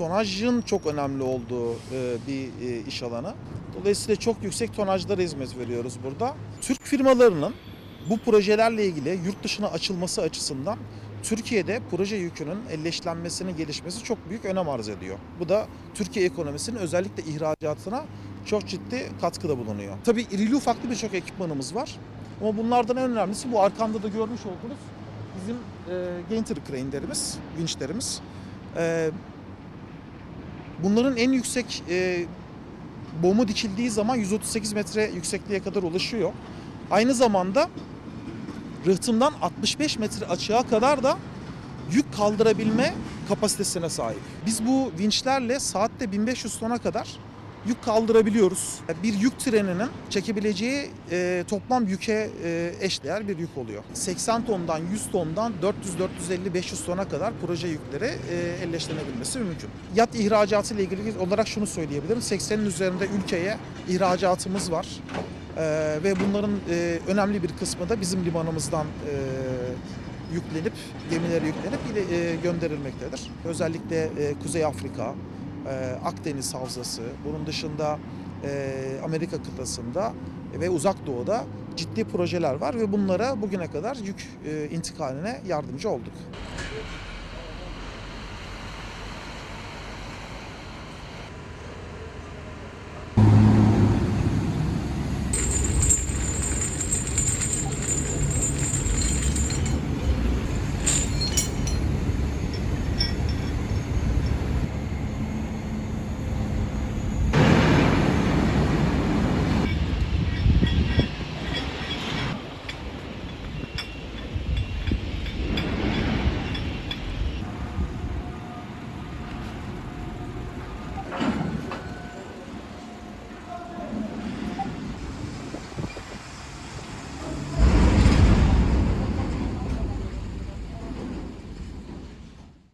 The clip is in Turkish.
tonajın çok önemli olduğu e, bir e, iş alanı. Dolayısıyla çok yüksek tonajlara hizmet veriyoruz burada. Türk firmalarının bu projelerle ilgili yurt dışına açılması açısından Türkiye'de proje yükünün elleşlenmesinin gelişmesi çok büyük önem arz ediyor. Bu da Türkiye ekonomisinin özellikle ihracatına çok ciddi katkıda bulunuyor. Tabii irili ufaklı birçok ekipmanımız var. Ama bunlardan en önemlisi bu arkamda da görmüş olduğunuz bizim e, Gainter crane'lerimiz, vinçlerimiz. E, bunların en yüksek e, bomu dikildiği zaman 138 metre yüksekliğe kadar ulaşıyor. Aynı zamanda rıhtımdan 65 metre açığa kadar da yük kaldırabilme kapasitesine sahip. Biz bu vinçlerle saatte 1500 tona kadar yük kaldırabiliyoruz. Bir yük treninin çekebileceği e, toplam yüke e, eşdeğer bir yük oluyor. 80 tondan 100 tondan 400 450 500 tona kadar proje yükleri e, elleştirebilmesi mümkün. Yat ihracatı ile ilgili olarak şunu söyleyebilirim. 80'in üzerinde ülkeye ihracatımız var. E, ve bunların e, önemli bir kısmı da bizim limanımızdan yüklenip gemilere yüklenip gönderilmektedir. Özellikle Kuzey Afrika, e, Akdeniz Havzası, bunun dışında e, Amerika kıtasında ve Uzak Doğu'da ciddi projeler var ve bunlara bugüne kadar yük e, intikaline yardımcı olduk.